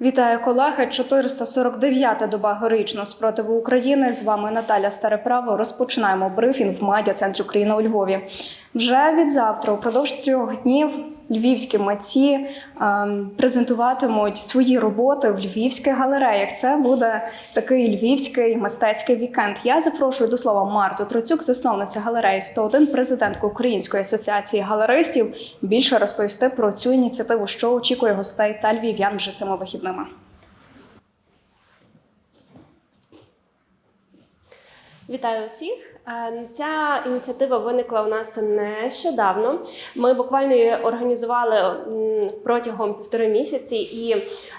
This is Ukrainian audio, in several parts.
Вітаю колеги. 449-та доба героїчного спротиву України. З вами Наталя Стареправо. Розпочинаємо брифінг в медіа центрі України у Львові. Вже від завтра, упродовж трьох днів, львівські митці ем, презентуватимуть свої роботи в львівських галереях. Це буде такий львівський мистецький вікенд. Я запрошую до слова Марту Троцюк, засновниця галереї 101, президентку Української асоціації галеристів. Більше розповісти про цю ініціативу, що очікує гостей та львів'ян вже цими вихідними. Вітаю усіх! Е, Ця ініціатива виникла у нас нещодавно. Ми буквально її організували протягом півтори місяці, і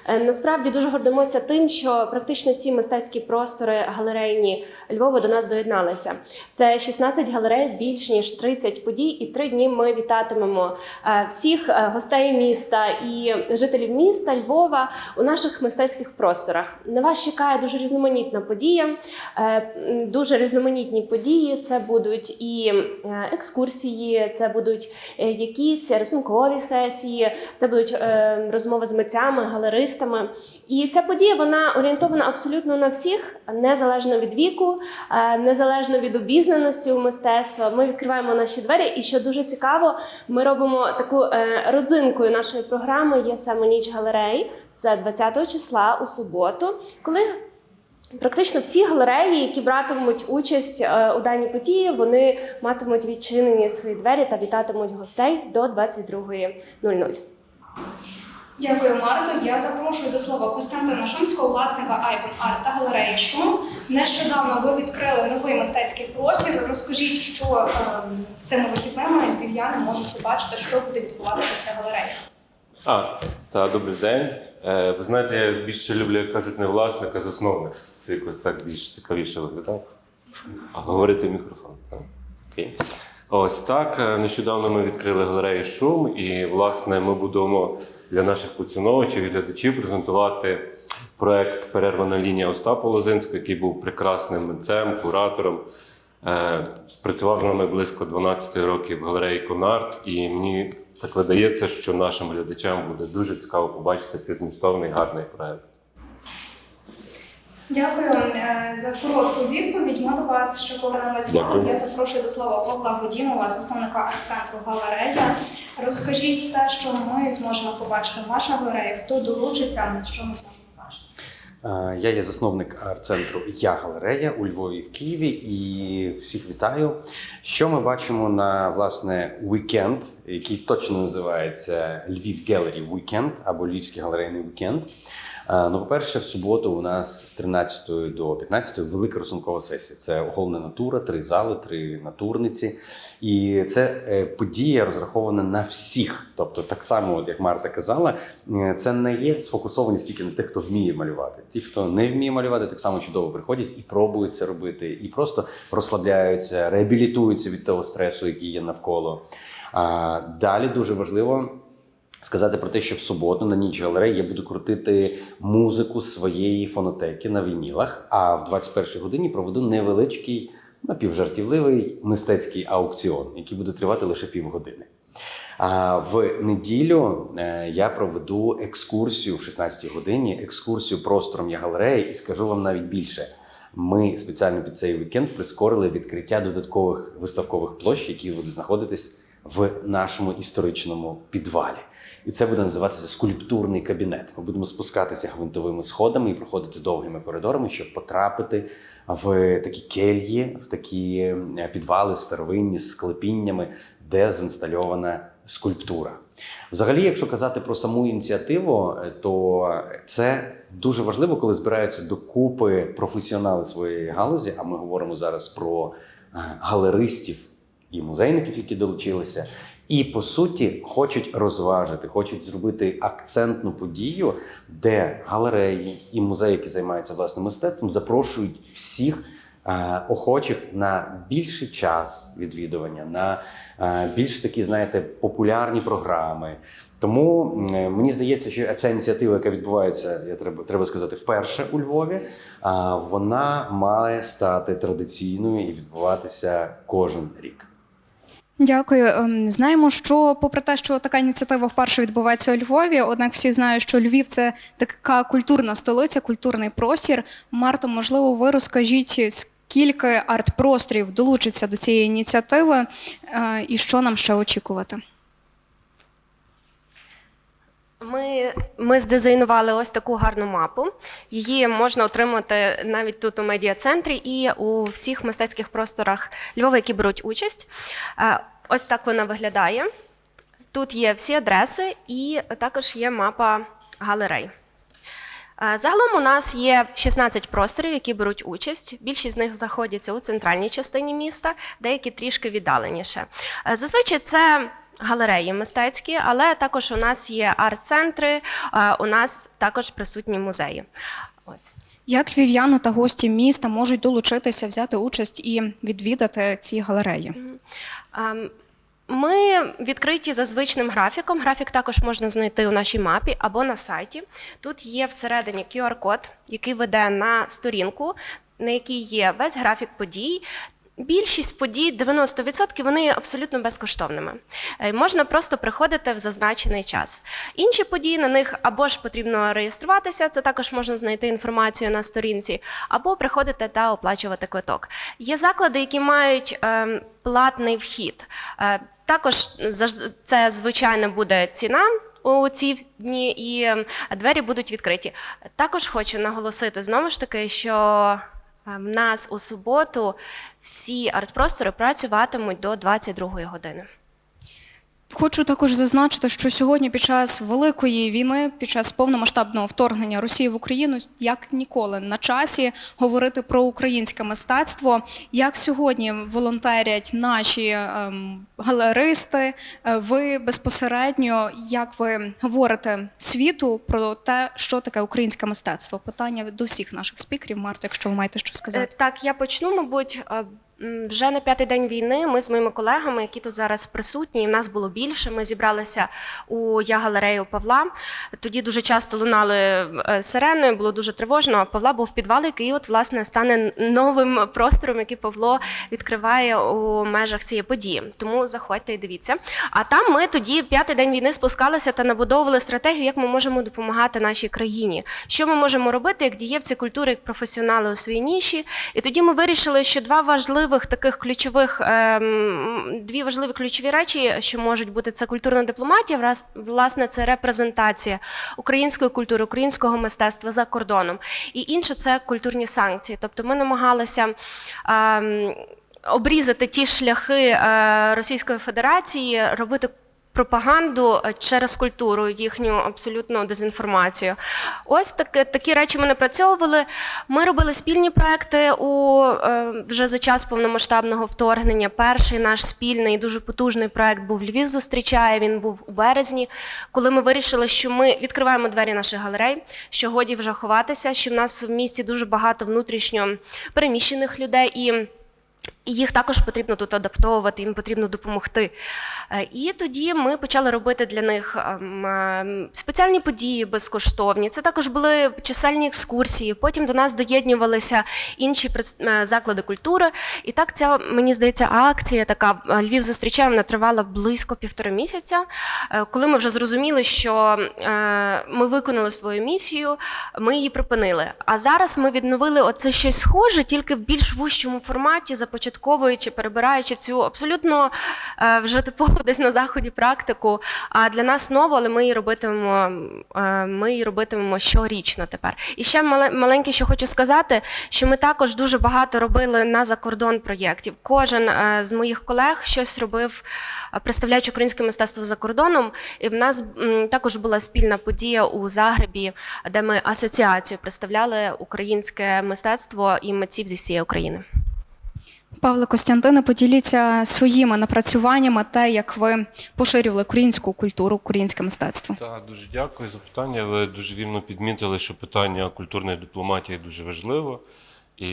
е, насправді дуже гордимося тим, що практично всі мистецькі простори галерейні Львова до нас доєдналися. Це 16 галерей, більш ніж 30 подій, і три дні ми вітатимемо е, всіх гостей міста і жителів міста Львова у наших мистецьких просторах. На вас чекає дуже різноманітна подія. Дуже різноманітні події. Це будуть і е, екскурсії, це будуть е, якісь рисункові сесії, це будуть е, розмови з митцями, галеристами. І ця подія вона орієнтована абсолютно на всіх, незалежно від віку, незалежно від обізнаності у мистецтва. Ми відкриваємо наші двері. І що дуже цікаво, ми робимо таку родзинкою нашої програми. Є саме ніч галерей. Це 20 числа у суботу, коли Практично всі галереї, які братимуть участь е, у даній події, вони матимуть відчинені свої двері та вітатимуть гостей до 22.00. Дякую, Марто. Я запрошую до слова Костянтина Шумського, власника Icon Art та галереї Шум. Нещодавно ви відкрили новий мистецький простір. Розкажіть, що ем, цими вихідними львів'яни можуть побачити, що буде відбуватися в цій галереї. А, та добрий день. Е, ви знаєте, я більше люблю, як кажуть, не власник, а засновник. Це якось так більш цікавіше виглядає. А говорити в мікрофон. Так. Окей. Ось так. е, Нещодавно ми відкрили галерею Шум, і, власне, ми будемо для наших поціновувачів і глядачів презентувати проект Перервана лінія Остапа Лозинського, який був прекрасним митцем, куратором. Е, Спрацював з нами близько 12 років в галереї Конарт, і мені так видається, що нашим глядачам буде дуже цікаво побачити цей змістовний гарний проект. Дякую е, за коротку відповідь. Ми до вас ще повернемось. Я запрошую до слова Павла Годімова, засновника арт-центру галерея. Розкажіть те, що ми зможемо побачити в вашій галереї, хто долучиться, що ми зможемо Я є засновник арт-центру Я галерея у Львові в Києві і всіх вітаю. Що ми бачимо на власне вікенд, який точно називається Львів Gallery Weekend або Львівський галерейний вікенд. Е, Ну, по-перше, в суботу у нас з 13 до 15 велика рисункова сесія. Це оголена натура, три зали, три натурниці. І це е, подія розрахована на всіх. Тобто, так само, от як Марта казала, е, це не є сфокусованість тільки на тих, хто вміє малювати. Ті, хто не вміє малювати, так само чудово приходять і пробують це робити, і просто розслабляються, реабілітуються від того стресу, який є навколо. А далі дуже важливо. Сказати про те, що в суботу на ніч галереї я буду крутити музику своєї фонотеки на вінілах. А в 21 годині проведу невеличкий, напівжартівливий мистецький аукціон, який буде тривати лише півгодини. А в неділю е, я проведу екскурсію в 16 годині, екскурсію простором я галереї, і скажу вам навіть більше. Ми спеціально під цей вікенд прискорили відкриття додаткових виставкових площ, які будуть знаходитись в нашому історичному підвалі. І це буде називатися скульптурний кабінет. Ми будемо спускатися гвинтовими сходами і проходити довгими коридорами, щоб потрапити в такі кельї, в такі е, підвали старовинні з склепіннями, де зінстальована скульптура. Взагалі, якщо казати про саму ініціативу, е, то це дуже важливо, коли збираються докупи професіонали своєї галузі. А ми говоримо зараз про е, галеристів і музейників, які долучилися. І по суті хочуть розважити, хочуть зробити акцентну подію, де галереї і музеї, які займаються власним мистецтвом, запрошують всіх е, охочих на більший час відвідування, на е, більш такі, знаєте, популярні програми. Тому м, мені здається, що ця ініціатива, яка відбувається, я треба, треба сказати, вперше у Львові, вона має стати традиційною і відбуватися кожен рік. Дякую. Ем, Знаємо, що попри те, що така ініціатива вперше відбувається у Львові, однак всі знають, що Львів це така культурна столиця, культурний простір. Марто, можливо, ви розкажіть, скільки арт-просторів долучиться до цієї ініціативи, е, і що нам ще очікувати? Ми, ми здизайнували ось таку гарну мапу. Її можна отримати навіть тут у медіа-центрі і у всіх мистецьких просторах Львова, які беруть участь. Е, Ось так вона виглядає. Тут є всі адреси, і також є мапа галерей. Е, Загалом у нас є 16 просторів, які беруть участь. Більшість з них знаходяться у центральній частині міста, деякі трішки віддаленіше. Е, Зазвичай це галереї мистецькі, але також у нас є арт-центри, е, у нас також присутні музеї. Ось. Як львів'яни та гості міста можуть долучитися, взяти участь і відвідати ці галереї? Ем, Ми відкриті за звичним графіком. Графік також можна знайти у нашій мапі або на сайті. Тут є всередині QR-код, який веде на сторінку, на якій є весь графік подій. Більшість подій, 90%, вони є абсолютно безкоштовними. Е, Можна просто приходити в зазначений час. Інші події на них або ж потрібно реєструватися, це також можна знайти інформацію на сторінці, або приходити та оплачувати квиток. Є заклади, які мають ем, платний вхід. Е, також це звичайно буде ціна. У ці дні і ем, двері будуть відкриті. Також хочу наголосити знову ж таки, що в нас у суботу всі арт-простори працюватимуть до 22 години. Хочу також зазначити, що сьогодні, під час великої війни, під час повномасштабного вторгнення Росії в Україну, як ніколи на часі говорити про українське мистецтво. Як сьогодні волонтерять наші ем, галеристи, е, ви безпосередньо як ви говорите світу про те, що таке українське мистецтво? Питання до всіх наших спікерів. Марто, якщо ви маєте що Е, сказати. Так, я почну, мабуть. Вже на п'ятий день війни ми з моїми колегами, які тут зараз присутні, і в нас було більше. Ми зібралися у я галерею Павла. Тоді дуже часто лунали е, сирени, було дуже тривожно. Павла був підвал, який от власне стане новим простором, який Павло відкриває у межах цієї події. Тому заходьте і дивіться. А там ми тоді п'ятий день війни спускалися та набудовували стратегію, як ми можемо допомагати нашій країні. Що ми можемо робити як дієвці культури, як професіонали у своїй ніші. І тоді ми вирішили, що два важливих таких ключових ем, дві важливі ключові речі, що можуть бути, це культурна дипломатія, власне, це репрезентація української культури, українського мистецтва за кордоном. І інше це культурні санкції. Тобто ми намагалися. Ем, Обрізати ті шляхи е, Російської Федерації, робити пропаганду е, через культуру, їхню абсолютно дезінформацію. Ось таки, такі речі ми напрацьовували. Ми робили спільні проекти у е, вже за час повномасштабного вторгнення. Перший наш спільний дуже потужний проект був Львів зустрічає. Він був у березні, коли ми вирішили, що ми відкриваємо двері наших галерей, що годі вже ховатися, що в нас в місті дуже багато внутрішньо переміщених людей і. Їх також потрібно тут адаптовувати, їм потрібно допомогти. Е, І тоді ми почали робити для них ем, ем, спеціальні події безкоштовні. Це також були чисельні екскурсії. Потім до нас доєднувалися інші заклади культури. І так ця, мені здається, акція така е, Львів зустрічає, вона тривала близько півтора місяця. Е, Коли ми вже зрозуміли, що ми виконали свою місію, ми її припинили. А зараз ми відновили оце щось схоже, тільки в більш вущому форматі, започатковуючи, перебираючи цю абсолютно е, вже типову десь на заході практику. А для нас ново, але ми її робитимемо, е, ми її робитимемо щорічно тепер. І ще мале- маленьке, що хочу сказати, що ми також дуже багато робили на закордон проєктів. Кожен е, з моїх колег щось робив, представляючи українське мистецтво за кордоном. І в нас також була спільна подія у Загребі, де ми асоціацію представляли українське мистецтво і митців зі всієї України. Павле Костянтине, поділіться своїми напрацюваннями, те, як ви поширювали українську культуру, українське мистецтво. Так, дуже дякую за питання. Ви дуже вірно підмітили, що питання культурної дипломатії дуже важливо. І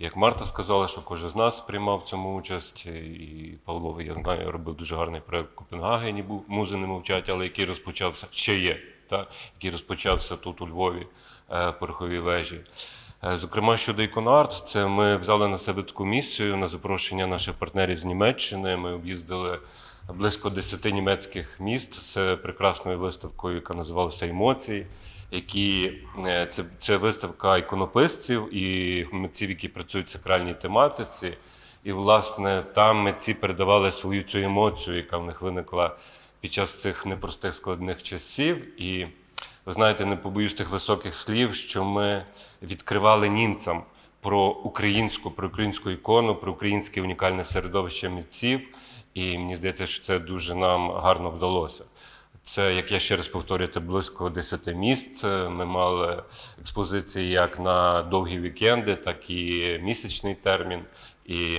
як Марта сказала, що кожен з нас приймав в цьому участь, і Павло, я знаю, робив дуже гарний проект в Копенгагені, був музи не мовчать, але який розпочався ще є, та, який розпочався тут у Львові, е, пороховій вежі. Е, Зокрема, щодо іконарт, це ми взяли на себе таку місію на запрошення наших партнерів з Німеччини. Ми об'їздили близько 10 німецьких міст з прекрасною виставкою, яка називалася Емоції. Які е, це, це виставка іконописців і митців, які працюють в сакральній тематиці. І, власне, там митці передавали свою цю емоцію, яка в них виникла під час цих непростих складних часів. І ви знаєте, не побоюсь тих високих слів, що ми відкривали німцям про українську, про українську ікону, про українське унікальне середовище митців. І мені здається, що це дуже нам гарно вдалося. Це, як я ще раз повторюю, це близько 10 міст. Ми мали експозиції як на довгі вікенди, так і місячний термін. І,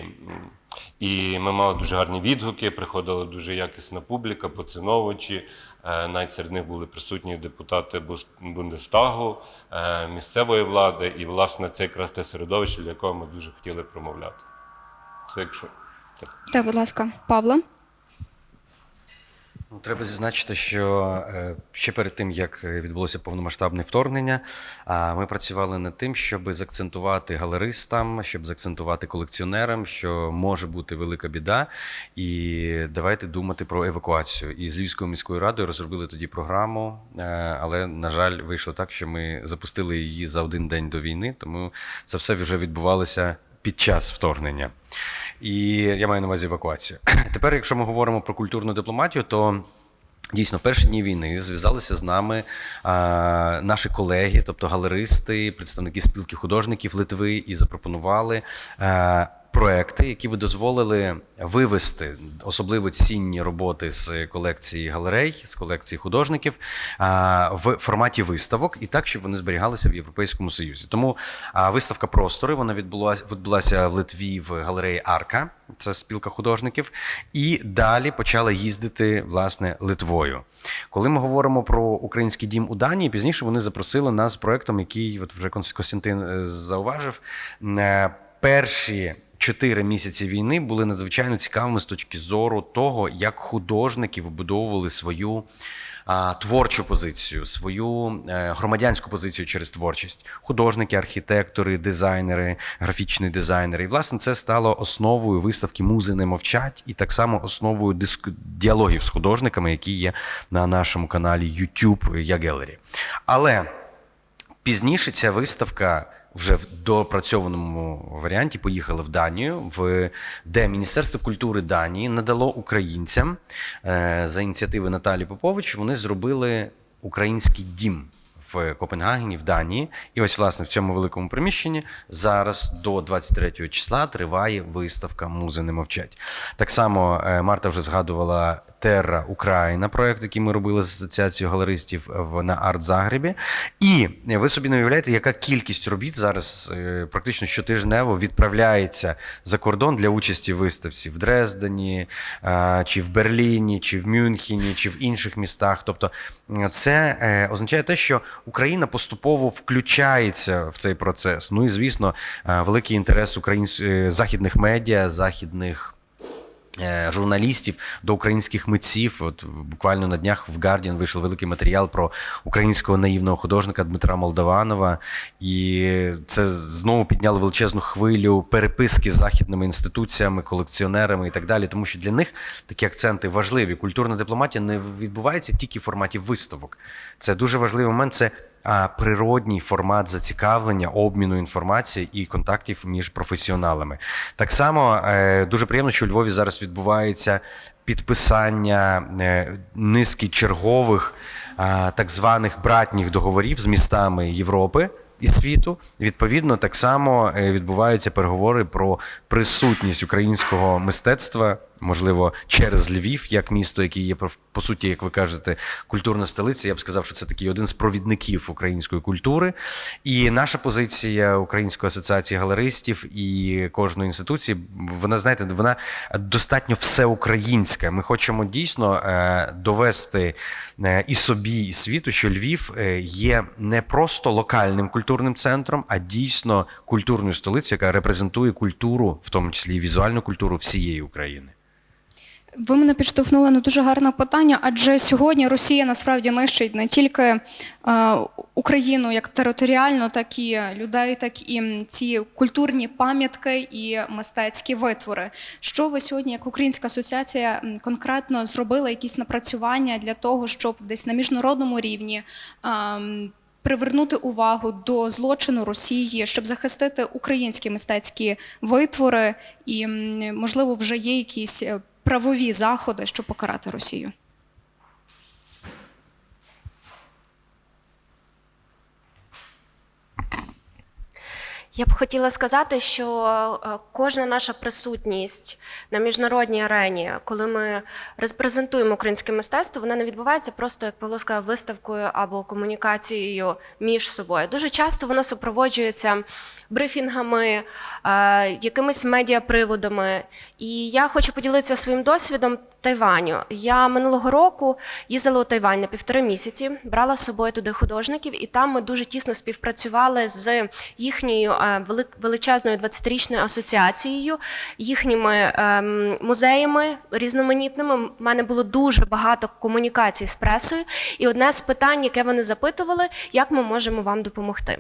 і ми мали дуже гарні відгуки, приходила дуже якісна публіка, поціновувачі. Е, Навіть серед них були присутні депутати Бундестагу, е, місцевої влади, і, власне, це якраз те середовище, для якого ми дуже хотіли промовляти. Це якщо. Так, будь ласка, Павло. Ну, Треба зазначити, що е, ще перед тим, як відбулося повномасштабне вторгнення, ми працювали над тим, щоб закцентувати галеристам, щоб закцентувати колекціонерам, що може бути велика біда, і давайте думати про евакуацію. І з Львівською міською радою розробили тоді програму, е, але на жаль, вийшло так, що ми запустили її за один день до війни, тому це все вже відбувалося під час вторгнення. І я маю на увазі евакуацію. Тепер, якщо ми говоримо про культурну дипломатію, то Дійсно, в перші дні війни зв'язалися з нами а, наші колеги, тобто галеристи, представники спілки художників Литви, і запропонували а, проекти, які би дозволили вивести особливо цінні роботи з колекції галерей, з колекції художників в форматі виставок, і так, щоб вони зберігалися в Європейському Союзі. Тому виставка простори вона відбулася відбулася в Литві в галереї Арка. Це спілка художників, і далі почали їздити власне Литвою. Коли ми говоримо про український дім у Данії, пізніше вони запросили нас з проектом, який от вже Костянтин е, зауважив. Е, Перші чотири місяці війни були надзвичайно цікавими з точки зору того, як художники вибудовували свою. а, Творчу позицію, свою е, громадянську позицію через творчість, художники, архітектори, дизайнери, графічні дизайнери. І власне це стало основою виставки Музи не мовчать, і так само основою диску... діалогів з художниками, які є на нашому каналі YouTube Я Gallery. Але Пізніше ця виставка вже в доопрацьованому варіанті поїхала в Данію, в де Міністерство культури Данії надало українцям е, за ініціативи Наталі Попович. Вони зробили український дім. В Копенгагені, в Данії, і ось власне в цьому великому приміщенні зараз до 23 числа триває виставка Музи не мовчать. Так само е, Марта вже згадувала Терра Україна, проект, який ми робили з асоціацією галеристів на арт Загребі. І ви собі не уявляєте, яка кількість робіт зараз е, практично щотижнево відправляється за кордон для участі в виставці в Дрездені, е, чи в Берліні, чи в Мюнхені, чи в інших містах. Тобто, це е, означає те, що Україна поступово включається в цей процес. Ну і звісно, е, великий інтерес українсь... е, західних медіа, західних. Е, Журналістів до українських митців, от буквально на днях в Guardian вийшов великий матеріал про українського наївного художника Дмитра Молдованова, і це знову підняло величезну хвилю переписки з західними інституціями, колекціонерами і так далі. Тому що для них такі акценти важливі. Культурна дипломатія не відбувається тільки в форматі виставок. Це дуже важливий момент. Це природній формат зацікавлення, обміну інформації і контактів між професіоналами. Так само е, дуже приємно, що у Львові зараз відбувається підписання е, низки чергових так званих братніх договорів з містами Європи. І світу відповідно так само е, відбуваються переговори про присутність українського мистецтва, можливо, через Львів, як місто, яке є по суті, як ви кажете, культурна столиця. Я б сказав, що це такий один з провідників української культури. І наша позиція Української асоціації галеристів і кожної інституції, вона знаєте, вона достатньо всеукраїнська. Ми хочемо дійсно е, довести е, і собі, і світу, що Львів е, є не просто локальним культурним центром, а дійсно культурною столицею, яка репрезентує культуру, в тому числі і візуальну культуру всієї України. Ви мене підштовхнули на дуже гарне питання, адже сьогодні Росія насправді нищить не тільки е, Україну як територіально, так і людей, так і ці культурні пам'ятки і мистецькі витвори. Що ви сьогодні, як Українська асоціація, конкретно зробили якісь напрацювання для того, щоб десь на міжнародному рівні ем, привернути увагу до злочину Росії, щоб захистити українські мистецькі витвори, і можливо вже є якісь е, правові заходи, щоб покарати Росію. Я б хотіла сказати, що е, кожна наша присутність на міжнародній арені, коли ми репрезентуємо українське мистецтво, вона не відбувається просто, як Павло сказав, виставкою або комунікацією між собою. Дуже часто вона супроводжується брифінгами, е, якимись медіаприводами. І я хочу поділитися своїм досвідом Тайваню. Я минулого року їздила у Тайвань на півтори місяці, брала з собою туди художників, і там ми дуже тісно співпрацювали з їхньою е, величезною 20-річною асоціацією, їхніми ем, музеями різноманітними. У мене було дуже багато комунікацій з пресою. І одне з питань, яке вони запитували, як ми можемо вам допомогти.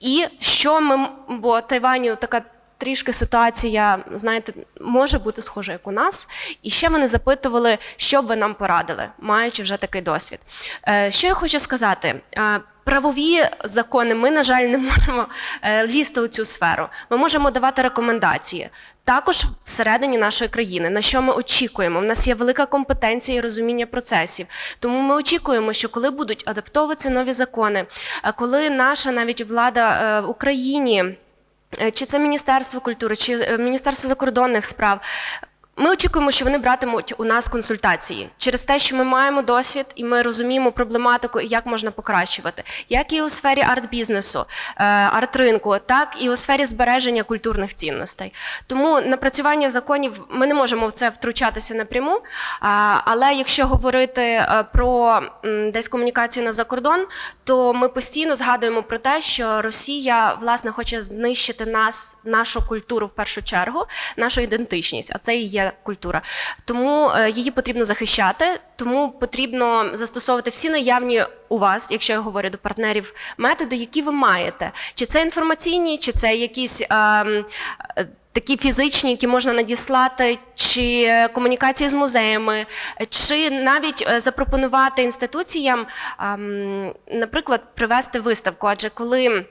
І що ми, бо Тайваню така трішки ситуація, знаєте, може бути схожа, як у нас. І ще вони запитували, що б ви нам порадили, маючи вже такий досвід. Е, Що я хочу сказати? Е, Правові закони ми, на жаль, не можемо е, лізти у цю сферу. Ми можемо давати рекомендації. Також всередині нашої країни, на що ми очікуємо. У нас є велика компетенція і розуміння процесів. Тому ми очікуємо, що коли будуть адаптовуватися нові закони, коли наша навіть влада в Україні. Е, Чи це Міністерство культури, чи е, Міністерство закордонних справ. Ми очікуємо, що вони братимуть у нас консультації через те, що ми маємо досвід і ми розуміємо проблематику і як можна покращувати, як і у сфері арт-бізнесу, е, арт-ринку, так і у сфері збереження культурних цінностей. Тому напрацювання законів ми не можемо в це втручатися напряму. Але якщо говорити е, про десь комунікацію на закордон, то ми постійно згадуємо про те, що Росія власне хоче знищити нас, нашу культуру в першу чергу, нашу ідентичність, а це і є культура. Тому е, її потрібно захищати, тому потрібно застосовувати всі наявні у вас, якщо я говорю до партнерів, методи, які ви маєте. Чи це інформаційні, чи це якісь. ем, е, Такі фізичні, які можна надіслати, чи комунікації з музеями, чи навіть е, запропонувати інституціям, ем, наприклад, привести виставку. Адже коли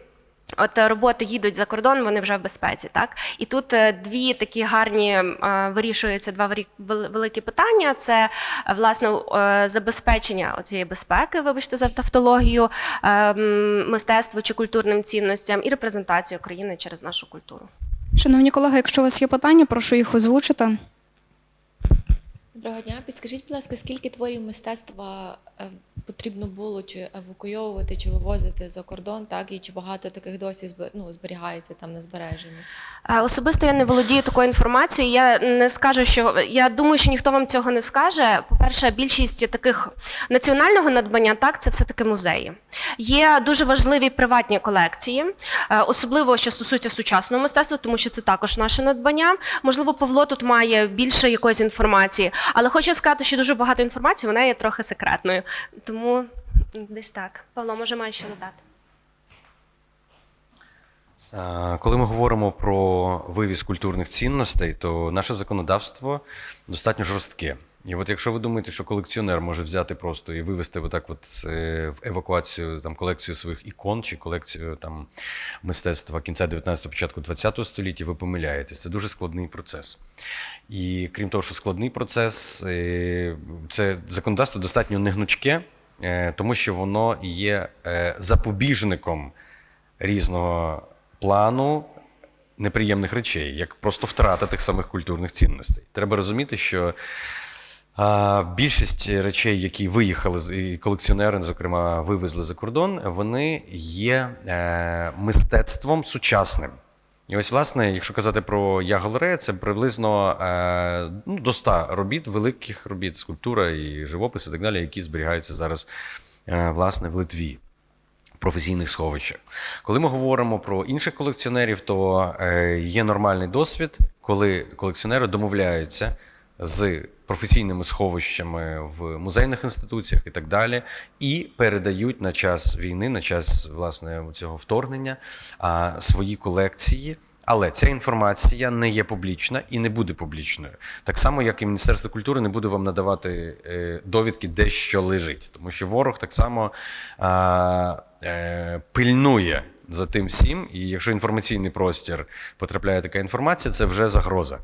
От е, роботи їдуть за кордон, вони вже в безпеці, так і тут е, дві такі гарні е, вирішуються два великі питання: це власне забезпечення цієї безпеки, вибачте за тавтологію, м, мистецтву чи культурним цінностям, і репрезентацію України через нашу культуру. Шановні колеги, якщо у вас є питання, прошу їх озвучити. Доброго дня. Підскажіть, будь ласка, скільки творів мистецтва потрібно було чи евакуйовувати, чи вивозити за кордон, так і чи багато таких досі ну, зберігається там на збереженні? Е, Особисто я не володію такою інформацією. Я не скажу, що я думаю, що ніхто вам цього не скаже. По-перше, більшість таких національного надбання так це все таки музеї. Є дуже важливі приватні колекції, е, особливо що стосується сучасного мистецтва, тому що це також наше надбання. Можливо, Павло тут має більше якоїсь інформації, але хочу сказати, що дуже багато інформації вона є трохи секретною. Тому десь так. Павло, може, має що додати. Коли ми говоримо про вивіз культурних цінностей, то наше законодавство достатньо жорстке. І от якщо ви думаєте, що колекціонер може взяти просто і вивезти отак от е, в евакуацію там колекцію своїх ікон чи колекцію там мистецтва кінця 19-го, початку 20-го століття, ви помиляєтесь. Це дуже складний процес. І крім того, що складний процес, е, це законодавство достатньо негнучке, тому що воно є е, запобіжником різного плану неприємних речей, як просто втрата тих самих культурних цінностей. Треба розуміти, що більшість речей, які виїхали з- колекціонери, зокрема, вивезли за кордон, вони є е, мистецтвом сучасним. І ось, власне, якщо казати про я галерея, це приблизно е, ну, до 100 робіт, великих робіт, скульптура і живопис і так далі, які зберігаються зараз е, власне в Литві професійних сховищах. Коли ми говоримо про інших колекціонерів, то е, є нормальний досвід, коли колекціонери домовляються з професійними сховищами в музейних інституціях і так далі, і передають на час війни, на час власне цього вторгнення свої колекції. Але ця інформація не є публічна і не буде публічною. Так само, як і Міністерство культури не буде вам надавати е, довідки, де що лежить, тому що ворог так само а, е, пильнує за тим всім. І якщо інформаційний простір потрапляє така інформація, це вже загроза.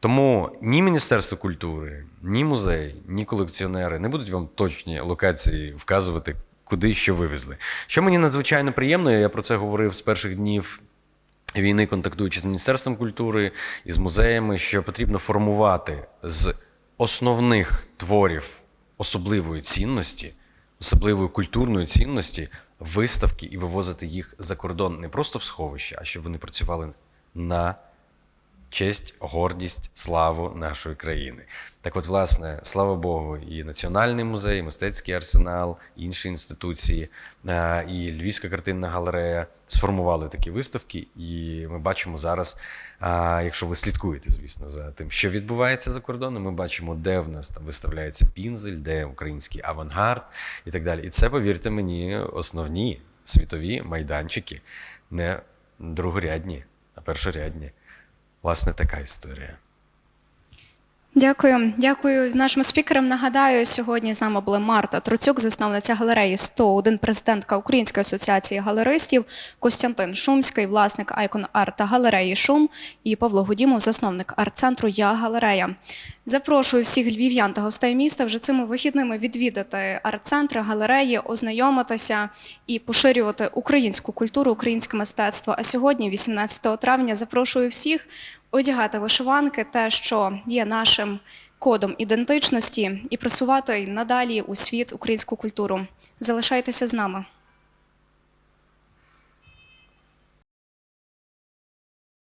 Тому ні Міністерство культури, ні музей, ні колекціонери не будуть вам точні локації вказувати, куди що вивезли. Що мені надзвичайно приємно, я про це говорив з перших днів війни, контактуючи з Міністерством культури і з музеями, що потрібно формувати з основних творів особливої цінності, особливої культурної цінності виставки і вивозити їх за кордон не просто в сховище, а щоб вони працювали на честь, гордість, славу нашої країни. Так от, власне, слава Богу, і Національний музей, і мистецький арсенал, і інші інституції, е, і Львівська картинна галерея сформували такі виставки, і ми бачимо зараз, якщо ви слідкуєте, звісно, за тим, що відбувається за кордоном, ми бачимо, де в нас там виставляється пінзель, де український авангард і так далі. І це, повірте мені, основні світові майданчики, не другорядні, а першорядні. Власне, така історія. Дякую, дякую нашим спікерам. Нагадаю, сьогодні з нами була Марта Труцюк, засновниця галереї 101, президентка Української асоціації галеристів, Костянтин Шумський, власник Айкон Арт та галереї Шум, і Павло Гудімов, засновник арт-центру Я галерея. Запрошую всіх львів'ян та гостей міста вже цими вихідними відвідати арт-центри, галереї, ознайомитися і поширювати українську культуру, українське мистецтво. А сьогодні, 18 травня, запрошую всіх одягати вишиванки, те, що є нашим кодом ідентичності, і просувати надалі у світ українську культуру. Залишайтеся з нами.